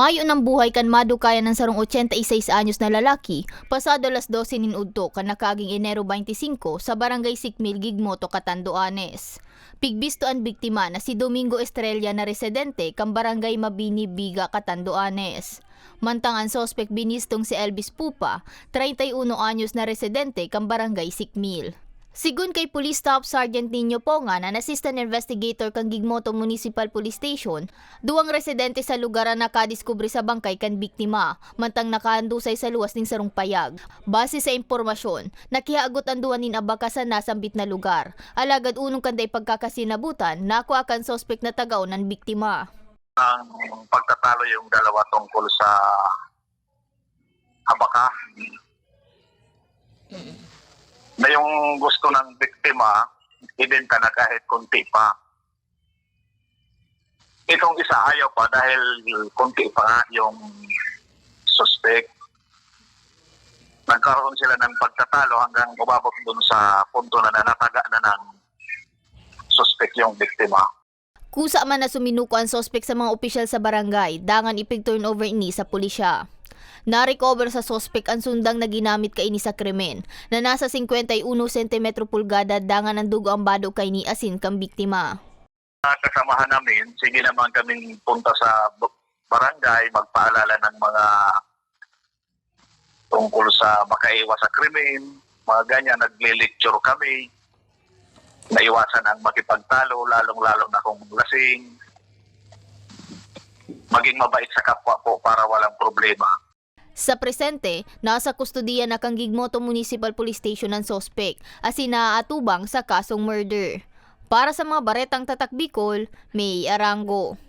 Mayo ng buhay kan madukayan ng sarong 86 anyos na lalaki, pasado las 12 nin udto kan nakaging Enero 25 sa Barangay Sikmil, Gigmoto, Catanduanes. Pigbisto ang biktima na si Domingo Estrella na residente kan Barangay Mabini, Biga, Catanduanes. Mantang ang sospek binistong si Elvis Pupa, 31 anyos na residente kan Barangay Sikmil. Sigun kay Police Staff Sergeant Nino Ponga na assistant investigator kang Gigmoto Municipal Police Station, duwang residente sa lugar ang nakadiskubre sa bangkay kan biktima, mantang nakahandusay sa luwas ning sarong payag. Base sa impormasyon, nakihagot ang duwan nin abaka sa nasambit na lugar. Alagad unong kanday pagkakasinabutan, naku akan sospek na tagaw ng biktima. ang pagtatalo yung dalawa tungkol sa abaka. Na yung gusto ng biktima, ibenta na kahit kunti pa. Itong isa ayaw pa dahil kunti pa nga yung suspect. Nagkaroon sila ng pagtatalo hanggang umabot dun sa punto na nanataga na ng suspect yung biktima. Kusa man na suminuko ang sospek sa mga opisyal sa barangay, dangan ipig turnover ini sa pulisya. Na-recover sa sospek ang sundang na ginamit kay ini sa krimen, na nasa 51 cm pulgada dangan ang dugo ang bado kay ni asin kang biktima. kasamahan namin, sige naman kaming punta sa barangay, magpaalala ng mga tungkol sa makaiwas sa krimen, mga ganyan, nagle-lecture kami, naiwasan ang makipagtalo, lalong-lalong na kung lasing, maging mabait sa kapwa po para walang problema. Sa presente, nasa kustudiya na kang Gigmoto Municipal Police Station ang sospek, asin naaatubang sa kasong murder. Para sa mga baretang tatak Bicol, May Arango.